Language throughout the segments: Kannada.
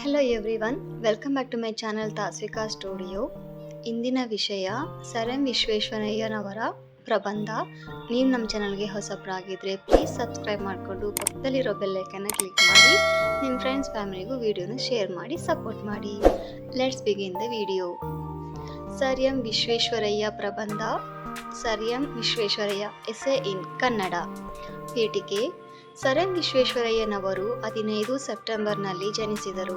Hello everyone welcome back to my channel Tasvika studio ಇಂದಿನ ವಿಷಯ ಸರ್ ಎಂ ವಿಶ್ವೇಶ್ವರಯ್ಯನವರ ಪ್ರಬಂಧ. ನೀವು ನಮ್ಮ ಚಾನಲ್ಗೆ ಹೊಸಬ್ರಾಗಿದ್ದರೆ ಪ್ಲೀಸ್ ಸಬ್ಸ್ಕ್ರೈಬ್ ಮಾಡಿಕೊಂಡು ಪಕ್ಕದಲ್ಲಿರೋ ಬೆಲ್ಲೈಕನ್ನು ಕ್ಲಿಕ್ ಮಾಡಿ ನಿಮ್ಮ ಫ್ರೆಂಡ್ಸ್ ಫ್ಯಾಮಿಲಿಗೂ ವಿಡಿಯೋನ ಶೇರ್ ಮಾಡಿ ಸಪೋರ್ಟ್ ಮಾಡಿ. Let's begin the video sir M Visvesvaraya ಪ್ರಬಂಧ. Sir M Visvesvaraya essay in Kannada ಪೀಠಿಕೆ ಸರ್ ಎಂ ವಿಶ್ವೇಶ್ವರಯ್ಯನವರು ಹದಿನೈದು ಸೆಪ್ಟೆಂಬರ್ನಲ್ಲಿ ಜನಿಸಿದರು.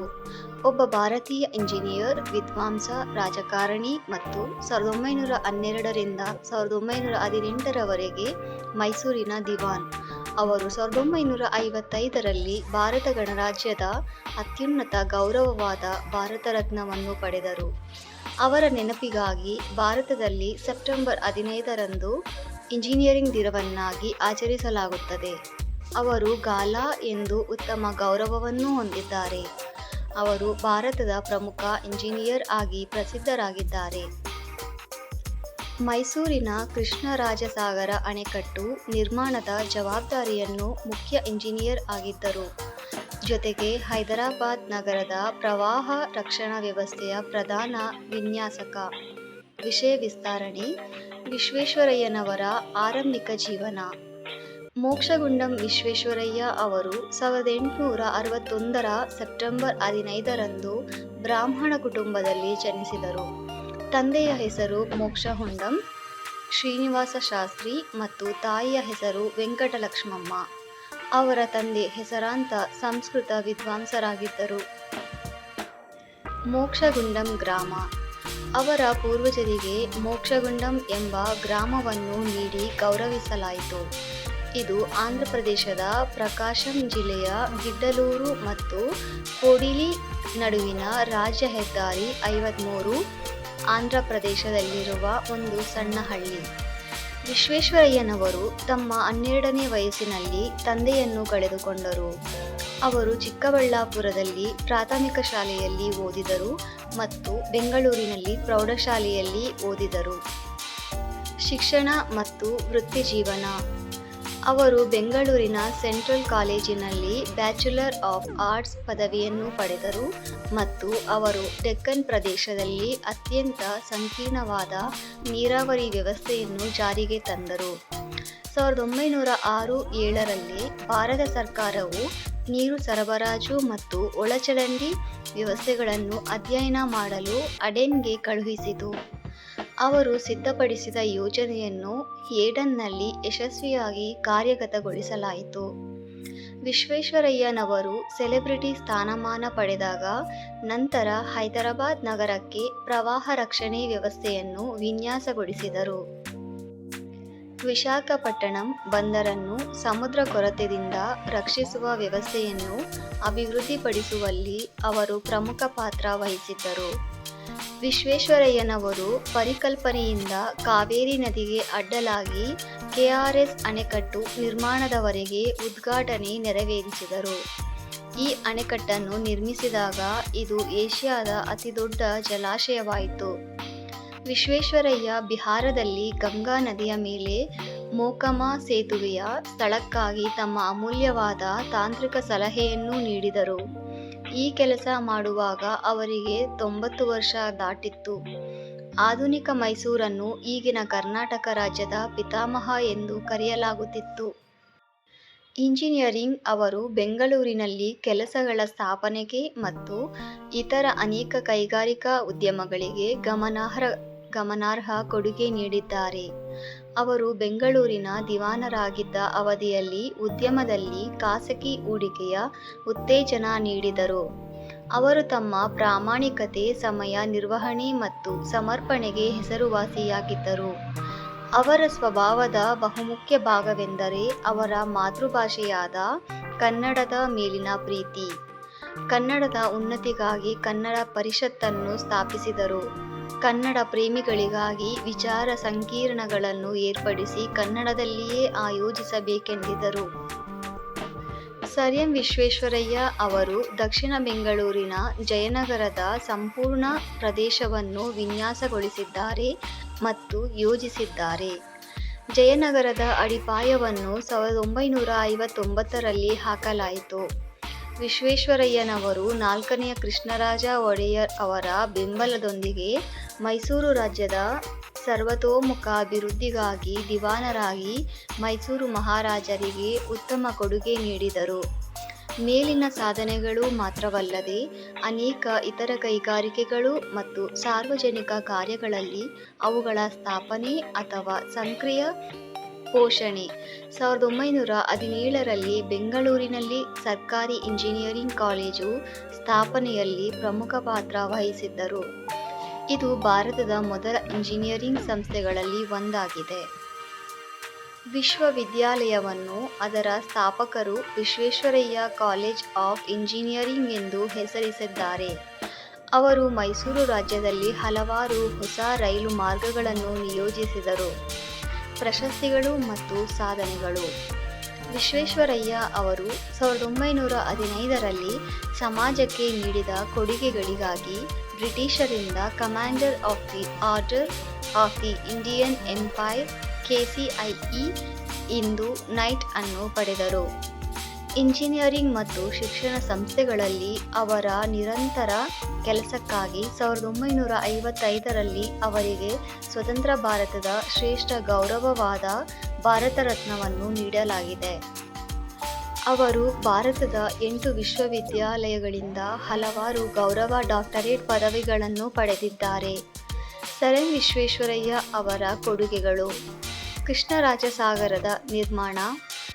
ಒಬ್ಬ ಭಾರತೀಯ ಇಂಜಿನಿಯರ್, ವಿದ್ವಾಂಸ, ರಾಜಕಾರಣಿ ಮತ್ತು ಸಾವಿರದ ಒಂಬೈನೂರ ಹನ್ನೆರಡರಿಂದ ಸಾವಿರದ ಒಂಬೈನೂರ ಹದಿನೆಂಟರವರೆಗೆ ಮೈಸೂರಿನ ದಿವಾನ್. ಅವರು ಸಾವಿರದ ಒಂಬೈನೂರ ಐವತ್ತೈದರಲ್ಲಿ ಭಾರತ ಗಣರಾಜ್ಯದ ಅತ್ಯುನ್ನತ ಗೌರವವಾದ ಭಾರತ ರತ್ನವನ್ನು ಪಡೆದರು. ಅವರ ನೆನಪಿಗಾಗಿ ಭಾರತದಲ್ಲಿ ಸೆಪ್ಟೆಂಬರ್ ಹದಿನೈದರಂದು ಇಂಜಿನಿಯರಿಂಗ್ ದಿನವನ್ನಾಗಿ ಆಚರಿಸಲಾಗುತ್ತದೆ. ಅವರು ಗಾಲಾ ಎಂದು ಉತ್ತಮ ಗೌರವವನ್ನು ಹೊಂದಿದ್ದಾರೆ. ಅವರು ಭಾರತದ ಪ್ರಮುಖ ಇಂಜಿನಿಯರ್ ಆಗಿ ಪ್ರಸಿದ್ಧರಾಗಿದ್ದಾರೆ. ಮೈಸೂರಿನ ಕೃಷ್ಣರಾಜಸಾಗರ ಅಣೆಕಟ್ಟು ನಿರ್ಮಾಣದ ಜವಾಬ್ದಾರಿಯನ್ನು ಮುಖ್ಯ ಇಂಜಿನಿಯರ್ ಆಗಿದ್ದರು. ಜೊತೆಗೆ ಹೈದರಾಬಾದ್ ನಗರದ ಪ್ರವಾಹ ರಕ್ಷಣಾ ವ್ಯವಸ್ಥೆಯ ಪ್ರಧಾನ ವಿನ್ಯಾಸಕ. ವಿಷಯ ವಿಸ್ತರಣೆ, ವಿಶ್ವೇಶ್ವರಯ್ಯನವರ ಆರಂಭಿಕ ಜೀವನ. ಮೋಕ್ಷಗುಂಡಂ ವಿಶ್ವೇಶ್ವರಯ್ಯ ಅವರು ಸಾವಿರದ ಎಂಟುನೂರ ಅರವತ್ತೊಂದರ ಸೆಪ್ಟೆಂಬರ್ ಹದಿನೈದರಂದು ಬ್ರಾಹ್ಮಣ ಕುಟುಂಬದಲ್ಲಿ ಜನಿಸಿದರು. ತಂದೆಯ ಹೆಸರು ಮೋಕ್ಷಗುಂಡಂ, ಶ್ರೀನಿವಾಸ ಶಾಸ್ತ್ರಿ ಮತ್ತು ತಾಯಿಯ ಹೆಸರು ವೆಂಕಟಲಕ್ಷ್ಮಮ್ಮ. ಅವರ ತಂದೆ ಹೆಸರಾಂತ ಸಂಸ್ಕೃತ ವಿದ್ವಾಂಸರಾಗಿದ್ದರು. ಮೋಕ್ಷಗುಂಡಂ ಗ್ರಾಮ. ಅವರ ಪೂರ್ವಜರಿಗೆ ಮೋಕ್ಷಗುಂಡಂ ಎಂಬ ಗ್ರಾಮವನ್ನು ನೀಡಿ ಗೌರವಿಸಲಾಯಿತು. ಇದು ಆಂಧ್ರಪ್ರದೇಶದ ಪ್ರಕಾಶಂ ಜಿಲ್ಲೆಯ ಗಿಡ್ಡಲೂರು ಮತ್ತು ಕೋಡಿಲಿ ನಡುವಿನ ರಾಜ್ಯ ಹೆದ್ದಾರಿ ಐವತ್ಮೂರು ಆಂಧ್ರ ಪ್ರದೇಶದಲ್ಲಿರುವ ಒಂದು ಸಣ್ಣ ಹಳ್ಳಿ. ವಿಶ್ವೇಶ್ವರಯ್ಯನವರು ತಮ್ಮ ಹನ್ನೆರಡನೇ ವಯಸ್ಸಿನಲ್ಲಿ ತಂದೆಯನ್ನು ಕಳೆದುಕೊಂಡರು. ಅವರು ಚಿಕ್ಕಬಳ್ಳಾಪುರದಲ್ಲಿ ಪ್ರಾಥಮಿಕ ಶಾಲೆಯಲ್ಲಿ ಓದಿದರು ಮತ್ತು ಬೆಂಗಳೂರಿನಲ್ಲಿ ಪ್ರೌಢಶಾಲೆಯಲ್ಲಿ ಓದಿದರು. ಶಿಕ್ಷಣ ಮತ್ತು ವೃತ್ತಿ ಜೀವನ ಅವರು ಬೆಂಗಳೂರಿನ ಸೆಂಟ್ರಲ್ ಕಾಲೇಜಿನಲ್ಲಿ ಬ್ಯಾಚುಲರ್ ಆಫ್ ಆರ್ಟ್ಸ್ ಪದವಿಯನ್ನು ಪಡೆದರು ಮತ್ತು ಅವರು ಡೆಕ್ಕನ್ ಪ್ರದೇಶದಲ್ಲಿ ಅತ್ಯಂತ ಸಂಕೀರ್ಣವಾದ ನೀರಾವರಿ ವ್ಯವಸ್ಥೆಯನ್ನು ಜಾರಿಗೆ ತಂದರು. ಸಾವಿರದ ಒಂಬೈನೂರ ಆರು ಏಳರಲ್ಲಿ ಭಾರತ ಸರ್ಕಾರವು ನೀರು ಸರಬರಾಜು ಮತ್ತು ಒಳಚರಂಡಿ ವ್ಯವಸ್ಥೆಗಳನ್ನು ಅಧ್ಯಯನ ಮಾಡಲು ಅಡೆನ್ಗೆ ಕಳುಹಿಸಿತು. ಅವರು ಸಿದ್ಧಪಡಿಸಿದ ಯೋಜನೆಯನ್ನು ಏಡನ್ನಲ್ಲಿ ಯಶಸ್ವಿಯಾಗಿ ಕಾರ್ಯಗತಗೊಳಿಸಲಾಯಿತು. ವಿಶ್ವೇಶ್ವರಯ್ಯನವರು ಸೆಲೆಬ್ರಿಟಿ ಸ್ಥಾನಮಾನ ಪಡೆದಾಗ ನಂತರ ಹೈದರಾಬಾದ್ ನಗರಕ್ಕೆ ಪ್ರವಾಹ ರಕ್ಷಣೆ ವ್ಯವಸ್ಥೆಯನ್ನು ವಿನ್ಯಾಸಗೊಳಿಸಿದರು. ವಿಶಾಖಪಟ್ಟಣಂ ಬಂದರನ್ನು ಸಮುದ್ರ ಕೊರತೆಯಿಂದ ರಕ್ಷಿಸುವ ವ್ಯವಸ್ಥೆಯನ್ನು ಅಭಿವೃದ್ಧಿಪಡಿಸುವಲ್ಲಿ ಅವರು ಪ್ರಮುಖ ಪಾತ್ರ ವಹಿಸಿದ್ದರು. ವಿಶ್ವೇಶ್ವರಯ್ಯನವರು ಪರಿಕಲ್ಪನೆಯಿಂದ ಕಾವೇರಿ ನದಿಗೆ ಅಡ್ಡಲಾಗಿ ಕೆಆರ್ಎಸ್ ಅಣೆಕಟ್ಟು ನಿರ್ಮಾಣದವರೆಗೆ ಉದ್ಘಾಟನೆ ನೆರವೇರಿಸಿದರು. ಈ ಅಣೆಕಟ್ಟನ್ನು ನಿರ್ಮಿಸಿದಾಗ ಇದು ಏಷ್ಯಾದ ಅತಿದೊಡ್ಡ ಜಲಾಶಯವಾಯಿತು. ವಿಶ್ವೇಶ್ವರಯ್ಯ ಬಿಹಾರದಲ್ಲಿ ಗಂಗಾ ನದಿಯ ಮೇಲೆ ಮೋಕಮ ಸೇತುವೆಯ ಸ್ಥಳಕ್ಕಾಗಿ ತಮ್ಮ ಅಮೂಲ್ಯವಾದ ತಾಂತ್ರಿಕ ಸಲಹೆಯನ್ನೂ ನೀಡಿದರು. ಈ ಕೆಲಸ ಮಾಡುವಾಗ ಅವರಿಗೆ ತೊಂಬತ್ತು ವರ್ಷ ದಾಟಿತ್ತು. ಆಧುನಿಕ ಮೈಸೂರನ್ನು ಈಗಿನ ಕರ್ನಾಟಕ ರಾಜ್ಯದ ಪಿತಾಮಹ ಎಂದು ಕರೆಯಲಾಗುತ್ತಿತ್ತು. ಇಂಜಿನಿಯರಿಂಗ್ ಅವರು ಬೆಂಗಳೂರಿನಲ್ಲಿ ಕೆಲಸಗಳ ಸ್ಥಾಪನೆಗೆ ಮತ್ತು ಇತರ ಅನೇಕ ಕೈಗಾರಿಕಾ ಉದ್ಯಮಗಳಿಗೆ ಗಮನಾರ್ಹ ಗಮನಾರ್ಹ ಕೊಡುಗೆ ನೀಡಿದ್ದಾರೆ. ಅವರು ಬೆಂಗಳೂರಿನ ದಿವಾನರಾಗಿದ್ದ ಅವಧಿಯಲ್ಲಿ ಉದ್ಯಮದಲ್ಲಿ ಖಾಸಗಿ ಹೂಡಿಕೆಯ ಉತ್ತೇಜನ ನೀಡಿದರು. ಅವರು ತಮ್ಮ ಪ್ರಾಮಾಣಿಕತೆ, ಸಮಯ ನಿರ್ವಹಣೆ ಮತ್ತು ಸಮರ್ಪಣೆಗೆ ಹೆಸರುವಾಸಿಯಾಗಿದ್ದರು. ಅವರ ಸ್ವಭಾವದ ಬಹುಮುಖ್ಯ ಭಾಗವೆಂದರೆ ಅವರ ಮಾತೃಭಾಷೆಯಾದ ಕನ್ನಡದ ಮೇಲಿನ ಪ್ರೀತಿ. ಕನ್ನಡದ ಉನ್ನತಿಗಾಗಿ ಕನ್ನಡ ಪರಿಷತ್ತನ್ನು ಸ್ಥಾಪಿಸಿದರು. ಕನ್ನಡ ಪ್ರೇಮಿಗಳಿಗಾಗಿ ವಿಚಾರ ಸಂಕಿರಣಗಳನ್ನು ಏರ್ಪಡಿಸಿ ಕನ್ನಡದಲ್ಲಿಯೇ ಆಯೋಜಿಸಬೇಕೆಂದಿದ್ದರು ಸರ್ ಎಂ ವಿಶ್ವೇಶ್ವರಯ್ಯ ಅವರು ದಕ್ಷಿಣ ಬೆಂಗಳೂರಿನ ಜಯನಗರದ ಸಂಪೂರ್ಣ ಪ್ರದೇಶವನ್ನು ವಿನ್ಯಾಸಗೊಳಿಸಿದ್ದಾರೆ ಮತ್ತು ಯೋಜಿಸಿದ್ದಾರೆ. ಜಯನಗರದ ಅಡಿಪಾಯವನ್ನು ಸಾವಿರದ ಒಂಬೈನೂರ ಐವತ್ತೊಂಬತ್ತರಲ್ಲಿ ಹಾಕಲಾಯಿತು. ವಿಶ್ವೇಶ್ವರಯ್ಯನವರು ನಾಲ್ಕನೆಯ ಕೃಷ್ಣರಾಜ ಒಡೆಯರ್ ಅವರ ಬೆಂಬಲದೊಂದಿಗೆ ಮೈಸೂರು ರಾಜ್ಯದ ಸರ್ವತೋಮುಖ ಅಭಿವೃದ್ಧಿಗಾಗಿ ದಿವಾನರಾಗಿ ಮೈಸೂರು ಮಹಾರಾಜರಿಗೆ ಉತ್ತಮ ಕೊಡುಗೆ ನೀಡಿದರು. ಮೇಲಿನ ಸಾಧನೆಗಳು ಮಾತ್ರವಲ್ಲದೆ ಅನೇಕ ಇತರ ಕೈಗಾರಿಕೆಗಳು ಮತ್ತು ಸಾರ್ವಜನಿಕ ಕಾರ್ಯಗಳಲ್ಲಿ ಅವುಗಳ ಸ್ಥಾಪನೆ ಅಥವಾ ಸಕ್ರಿಯ ಪೋಷಣೆ. ಸಾವಿರದ ಒಂಬೈನೂರ ಹದಿನೇಳರಲ್ಲಿ ಬೆಂಗಳೂರಿನಲ್ಲಿ ಸರ್ಕಾರಿ ಇಂಜಿನಿಯರಿಂಗ್ ಕಾಲೇಜು ಸ್ಥಾಪನೆಯಲ್ಲಿ ಪ್ರಮುಖ ಪಾತ್ರ ವಹಿಸಿದ್ದರು. ಇದು ಭಾರತದ ಮೊದಲ ಇಂಜಿನಿಯರಿಂಗ್ ಸಂಸ್ಥೆಗಳಲ್ಲಿ ಒಂದಾಗಿದೆ. ವಿಶ್ವವಿದ್ಯಾಲಯವನ್ನು ಅದರ ಸ್ಥಾಪಕರು ವಿಶ್ವೇಶ್ವರಯ್ಯ ಕಾಲೇಜ್ ಆಫ್ ಇಂಜಿನಿಯರಿಂಗ್ ಎಂದು ಹೆಸರಿಸಿದ್ದಾರೆ. ಅವರು ಮೈಸೂರು ರಾಜ್ಯದಲ್ಲಿ ಹಲವಾರು ಹೊಸ ರೈಲು ಮಾರ್ಗಗಳನ್ನು ನಿಯೋಜಿಸಿದರು. ಪ್ರಶಸ್ತಿಗಳು ಮತ್ತು ಸಾಧನೆಗಳು. ವಿಶ್ವೇಶ್ವರಯ್ಯ ಅವರು ಸಾವಿರದ ಒಂಬೈನೂರ ಹದಿನೈದರಲ್ಲಿ ಸಮಾಜಕ್ಕೆ ನೀಡಿದ ಕೊಡುಗೆಗಳಿಗಾಗಿ ಬ್ರಿಟಿಷರಿಂದ commander of the order of the Indian empire, KCIE into knight ಅನ್ನು ಪಡೆದರು. ಇಂಜಿನಿಯರಿಂಗ್ ಮತ್ತು ಶಿಕ್ಷಣ ಸಂಸ್ಥೆಗಳಲ್ಲಿ ಅವರ ನಿರಂತರ ಕೆಲಸಕ್ಕಾಗಿ ಸಾವಿರದ ಒಂಬೈನೂರ ಐವತ್ತೈದರಲ್ಲಿ ಅವರಿಗೆ ಸ್ವತಂತ್ರ ಭಾರತದ ಶ್ರೇಷ್ಠ ಗೌರವವಾದ ಭಾರತ ರತ್ನವನ್ನು ನೀಡಲಾಗಿದೆ. ಅವರು ಭಾರತದ ಎಂಟು ವಿಶ್ವವಿದ್ಯಾಲಯಗಳಿಂದ ಹಲವಾರು ಗೌರವ ಡಾಕ್ಟರೇಟ್ ಪದವಿಗಳನ್ನು ಪಡೆದಿದ್ದಾರೆ. ಸರ್ ಎಂ ವಿಶ್ವೇಶ್ವರಯ್ಯ ಅವರ ಕೊಡುಗೆಗಳು. ಕೃಷ್ಣರಾಜಸಾಗರದ ನಿರ್ಮಾಣ.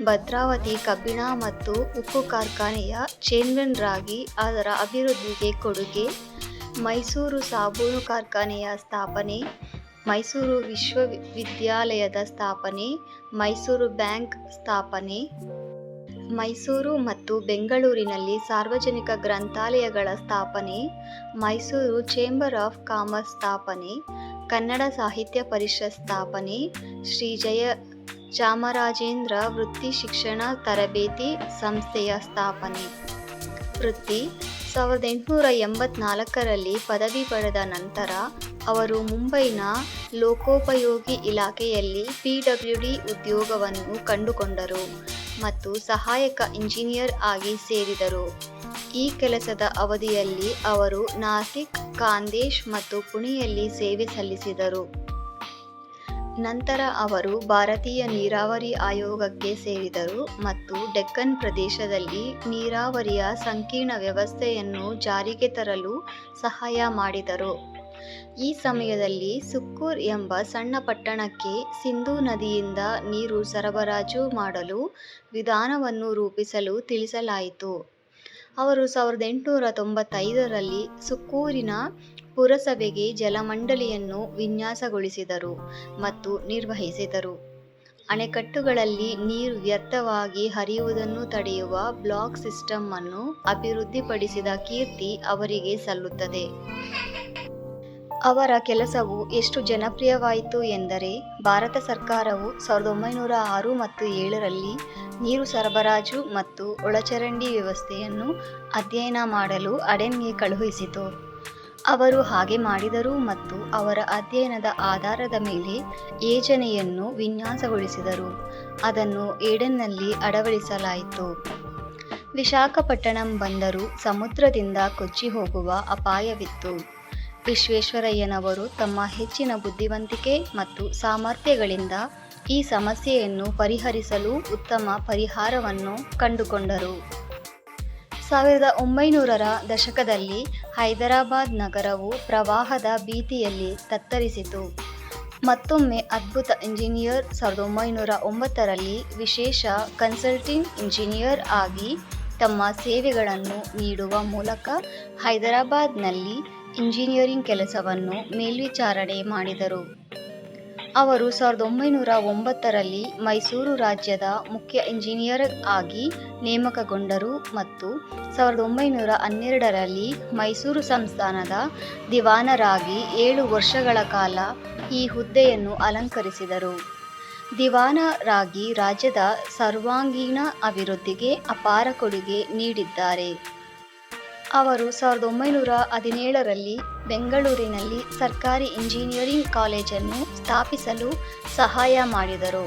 ಭದ್ರಾವತಿ, ಕಬ್ಬಿಣ ಮತ್ತು ಉಕ್ಕು ಕಾರ್ಖಾನೆಯ ಚೇರ್ಮನ್ರಾಗಿ ಅದರ ಅಭಿವೃದ್ಧಿಗೆ ಕೊಡುಗೆ, ಮೈಸೂರು ಸಾಬೂನು ಕಾರ್ಖಾನೆಯ ಸ್ಥಾಪನೆ, ಮೈಸೂರು ವಿಶ್ವವಿದ್ಯಾಲಯದ ಸ್ಥಾಪನೆ, ಮೈಸೂರು ಬ್ಯಾಂಕ್ ಸ್ಥಾಪನೆ, ಮೈಸೂರು ಮತ್ತು ಬೆಂಗಳೂರಿನಲ್ಲಿ ಸಾರ್ವಜನಿಕ ಗ್ರಂಥಾಲಯಗಳ ಸ್ಥಾಪನೆ, ಮೈಸೂರು ಚೇಂಬರ್ ಆಫ್ ಕಾಮರ್ಸ್ ಸ್ಥಾಪನೆ, ಕನ್ನಡ ಸಾಹಿತ್ಯ ಪರಿಷತ್ ಸ್ಥಾಪನೆ, ಶ್ರೀ ಜಯ ಚಾಮರಾಜೇಂದ್ರ ವೃತ್ತಿ ಶಿಕ್ಷಣ ತರಬೇತಿ ಸಂಸ್ಥೆಯ ಸ್ಥಾಪನೆ. ವೃತ್ತಿ ಸಾವಿರದ ಎಂಟುನೂರ ಎಂಬತ್ನಾಲ್ಕರಲ್ಲಿ ಪದವಿ ಪಡೆದ ನಂತರ ಅವರು ಮುಂಬೈನ ಲೋಕೋಪಯೋಗಿ ಇಲಾಖೆಯಲ್ಲಿ ಪಿ ಡಬ್ಲ್ಯೂ ಡಿ ಉದ್ಯೋಗವನ್ನು ಕಂಡುಕೊಂಡರು ಮತ್ತು ಸಹಾಯಕ ಇಂಜಿನಿಯರ್ ಆಗಿ ಸೇರಿದರು. ಈ ಕೆಲಸದ ಅವಧಿಯಲ್ಲಿ ಅವರು ನಾಸಿಕ್, ಕಾಂದೇಶ್ ಮತ್ತು ಪುಣೆಯಲ್ಲಿ ಸೇವೆ ಸಲ್ಲಿಸಿದರು. ನಂತರ ಅವರು ಭಾರತೀಯ ನೀರಾವರಿ ಆಯೋಗಕ್ಕೆ ಸೇರಿದರು ಮತ್ತು ಡೆಕ್ಕನ್ ಪ್ರದೇಶದಲ್ಲಿ ನೀರಾವರಿಯ ಸಂಕೀರ್ಣ ವ್ಯವಸ್ಥೆಯನ್ನು ಜಾರಿಗೆ ತರಲು ಸಹಾಯ ಮಾಡಿದರು. ಈ ಸಮಯದಲ್ಲಿ ಸುಕ್ಕೂರ್ ಎಂಬ ಸಣ್ಣ ಪಟ್ಟಣಕ್ಕೆ ಸಿಂಧೂ ನದಿಯಿಂದ ನೀರು ಸರಬರಾಜು ಮಾಡಲು ವಿಧಾನವನ್ನು ರೂಪಿಸಲು ತಿಳಿಸಲಾಯಿತು. ಅವರು ಸಾವಿರದ ಎಂಟುನೂರ ತೊಂಬತ್ತೈದರಲ್ಲಿ ಸುಕ್ಕೂರಿನ ಪುರಸಭೆಗೆ ಜಲಮಂಡಳಿಯನ್ನು ವಿನ್ಯಾಸಗೊಳಿಸಿದರು ಮತ್ತು ನಿರ್ವಹಿಸಿದರು. ಅಣೆಕಟ್ಟುಗಳಲ್ಲಿ ನೀರು ವ್ಯರ್ಥವಾಗಿ ಹರಿಯುವುದನ್ನು ತಡೆಯುವ ಬ್ಲಾಕ್ ಸಿಸ್ಟಮ್ ಅನ್ನು ಅಭಿವೃದ್ಧಿಪಡಿಸಿದ ಕೀರ್ತಿ ಅವರಿಗೆ ಸಲ್ಲುತ್ತದೆ. ಅವರ ಕೆಲಸವು ಎಷ್ಟು ಜನಪ್ರಿಯವಾಯಿತು ಎಂದರೆ, ಭಾರತ ಸರ್ಕಾರವು ಸಾವಿರದ ಒಂಬೈನೂರ ಆರು ಮತ್ತು ಏಳರಲ್ಲಿ ನೀರು ಸರಬರಾಜು ಮತ್ತು ಒಳಚರಂಡಿ ವ್ಯವಸ್ಥೆಯನ್ನು ಅಧ್ಯಯನ ಮಾಡಲು ಅಡೆನ್ಗೆ ಕಳುಹಿಸಿತು. ಅವರು ಹಾಗೆ ಮಾಡಿದರು ಮತ್ತು ಅವರ ಅಧ್ಯಯನದ ಆಧಾರದ ಮೇಲೆ ಯೋಜನೆಯನ್ನು ವಿನ್ಯಾಸಗೊಳಿಸಿದರು. ಅದನ್ನು ಏಡನ್ನಲ್ಲಿ ಅಳವಡಿಸಲಾಯಿತು ವಿಶಾಖಪಟ್ಟಣಂ ಬಂದರು. ಸಮುದ್ರದಿಂದ ಕೊಚ್ಚಿ ಹೋಗುವ ಅಪಾಯವಿತ್ತು. ವಿಶ್ವೇಶ್ವರಯ್ಯನವರು ತಮ್ಮ ಹೆಚ್ಚಿನ ಬುದ್ಧಿವಂತಿಕೆ ಮತ್ತು ಸಾಮರ್ಥ್ಯಗಳಿಂದ ಈ ಸಮಸ್ಯೆಯನ್ನು ಪರಿಹರಿಸಲು ಉತ್ತಮ ಪರಿಹಾರವನ್ನು ಕಂಡುಕೊಂಡರು. ಸಾವಿರದ ಒಂಬೈನೂರರ ದಶಕದಲ್ಲಿ ಹೈದರಾಬಾದ್ ನಗರವು ಪ್ರವಾಹದ ಭೀತಿಯಲ್ಲಿ ತತ್ತರಿಸಿತು. ಮತ್ತೊಮ್ಮೆ ಅದ್ಭುತ ಇಂಜಿನಿಯರ್ ಸಾವಿರದ ಒಂಬೈನೂರ ಒಂಬತ್ತರಲ್ಲಿ ವಿಶೇಷ ಕನ್ಸಲ್ಟಿಂಗ್ ಇಂಜಿನಿಯರ್ ಆಗಿ ತಮ್ಮ ಸೇವೆಗಳನ್ನು ನೀಡುವ ಮೂಲಕ ಹೈದರಾಬಾದ್ನಲ್ಲಿ ಇಂಜಿನಿಯರಿಂಗ್ ಕೆಲಸವನ್ನು ಮೇಲ್ವಿಚಾರಣೆ ಮಾಡಿದರು. ಅವರು ಸಾವಿರದ ಒಂಬೈನೂರ ಒಂಬತ್ತರಲ್ಲಿ ಮೈಸೂರು ರಾಜ್ಯದ ಮುಖ್ಯ ಇಂಜಿನಿಯರ್ ಆಗಿ ನೇಮಕಗೊಂಡರು ಮತ್ತು ಸಾವಿರದ ಒಂಬೈನೂರ ಹನ್ನೆರಡರಲ್ಲಿ ಮೈಸೂರು ಸಂಸ್ಥಾನದ ದಿವಾನರಾಗಿ ಏಳು ವರ್ಷಗಳ ಕಾಲ ಈ ಹುದ್ದೆಯನ್ನು ಅಲಂಕರಿಸಿದರು. ದಿವಾನರಾಗಿ ರಾಜ್ಯದ ಸರ್ವಾಂಗೀಣ ಅಭಿವೃದ್ಧಿಗೆ ಅಪಾರ ಕೊಡುಗೆ ನೀಡಿದ್ದಾರೆ. ಅವರು ಸಾವಿರದ ಒಂಬೈನೂರ ಹದಿನೇಳರಲ್ಲಿ ಬೆಂಗಳೂರಿನಲ್ಲಿ ಸರ್ಕಾರಿ ಇಂಜಿನಿಯರಿಂಗ್ ಕಾಲೇಜನ್ನು ಸ್ಥಾಪಿಸಲು ಸಹಾಯ ಮಾಡಿದರು.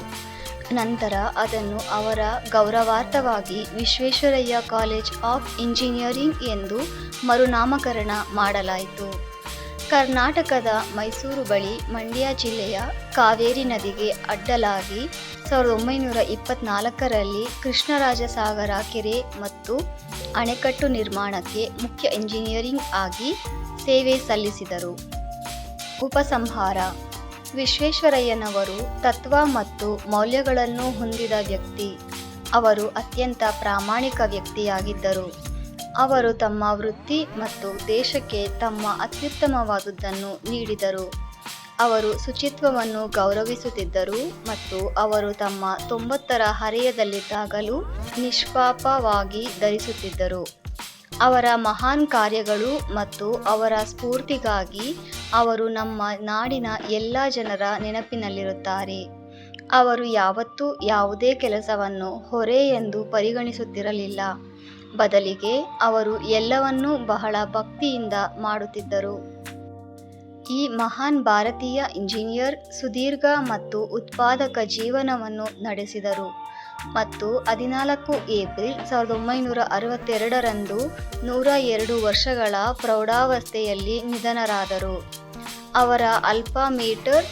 ನಂತರ ಅದನ್ನು ಅವರ ಗೌರವಾರ್ಥವಾಗಿ ವಿಶ್ವೇಶ್ವರಯ್ಯ ಕಾಲೇಜ್ ಆಫ್ ಇಂಜಿನಿಯರಿಂಗ್ ಎಂದು ಮರುನಾಮಕರಣ ಮಾಡಲಾಯಿತು. ಕರ್ನಾಟಕದ ಮೈಸೂರು ಬಳಿ ಮಂಡ್ಯ ಜಿಲ್ಲೆಯ ಕಾವೇರಿ ನದಿಗೆ ಅಡ್ಡಲಾಗಿ ಸಾವಿರದ ಒಂಬೈನೂರ ಇಪ್ಪತ್ನಾಲ್ಕರಲ್ಲಿ ಕೃಷ್ಣರಾಜಸಾಗರ ಕೆರೆ ಮತ್ತು ಅಣೆಕಟ್ಟು ನಿರ್ಮಾಣಕ್ಕೆ ಮುಖ್ಯ ಇಂಜಿನಿಯರಿಂಗ್ ಆಗಿ ಸೇವೆ ಸಲ್ಲಿಸಿದರು. ಉಪಸಂಹಾರ. ವಿಶ್ವೇಶ್ವರಯ್ಯನವರು ತತ್ವ ಮತ್ತು ಮೌಲ್ಯಗಳನ್ನು ಹೊಂದಿದ ವ್ಯಕ್ತಿ. ಅವರು ಅತ್ಯಂತ ಪ್ರಾಮಾಣಿಕ ವ್ಯಕ್ತಿಯಾಗಿದ್ದರು. ಅವರು ತಮ್ಮ ವೃತ್ತಿ ಮತ್ತು ದೇಶಕ್ಕೆ ತಮ್ಮ ಅತ್ಯುತ್ತಮವಾದುದನ್ನು ನೀಡಿದರು. ಅವರು ಶುಚಿತ್ವವನ್ನು ಗೌರವಿಸುತ್ತಿದ್ದರು ಮತ್ತು ಅವರು ತಮ್ಮ ತೊಂಬತ್ತರ ಹರೆಯದಲ್ಲಿದ್ದಾಗಲೂ ನಿಷ್ಪಾಪವಾಗಿ ಧರಿಸುತ್ತಿದ್ದರು. ಅವರ ಮಹಾನ್ ಕಾರ್ಯಗಳು ಮತ್ತು ಅವರ ಸ್ಫೂರ್ತಿಗಾಗಿ ಅವರು ನಮ್ಮ ನಾಡಿನ ಎಲ್ಲ ಜನರ ನೆನಪಿನಲ್ಲಿರುತ್ತಾರೆ. ಅವರು ಯಾವತ್ತೂ ಯಾವುದೇ ಕೆಲಸವನ್ನು ಹೊರೆ ಎಂದು ಪರಿಗಣಿಸುತ್ತಿರಲಿಲ್ಲ. ಬದಲಿಗೆ ಅವರು ಎಲ್ಲವನ್ನೂ ಬಹಳ ಭಕ್ತಿಯಿಂದ ಮಾಡುತ್ತಿದ್ದರು. ಈ ಮಹಾನ್ ಭಾರತೀಯ ಇಂಜಿನಿಯರ್ ಸುದೀರ್ಘ ಮತ್ತು ಉತ್ಪಾದಕ ಜೀವನವನ್ನು ನಡೆಸಿದರು. ಮತ್ತು ಹದಿನಾಲ್ಕು ಏಪ್ರಿಲ್ ಸಾವಿರದ ಒಂಬೈನೂರ ಅರವತ್ತೆರಡರಂದು ನೂರ ಎರಡು ವರ್ಷಗಳ ಪ್ರೌಢಾವಸ್ಥೆಯಲ್ಲಿ ನಿಧನರಾದರು. ಅವರ alma mater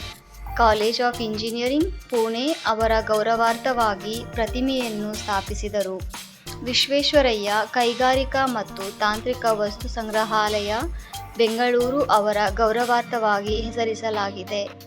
college of engineering, Pune ಅವರ ಗೌರವಾರ್ಥವಾಗಿ ಪ್ರತಿಮೆಯನ್ನು ಸ್ಥಾಪಿಸಿದರು. ವಿಶ್ವೇಶ್ವರಯ್ಯ ಕೈಗಾರಿಕಾ ಮತ್ತು ತಾಂತ್ರಿಕ ವಸ್ತು ಸಂಗ್ರಹಾಲಯ, ಬೆಂಗಳೂರು ಅವರ ಗೌರವಾರ್ಥವಾಗಿ ಹೆಸರಿಸಲಾಗಿದೆ.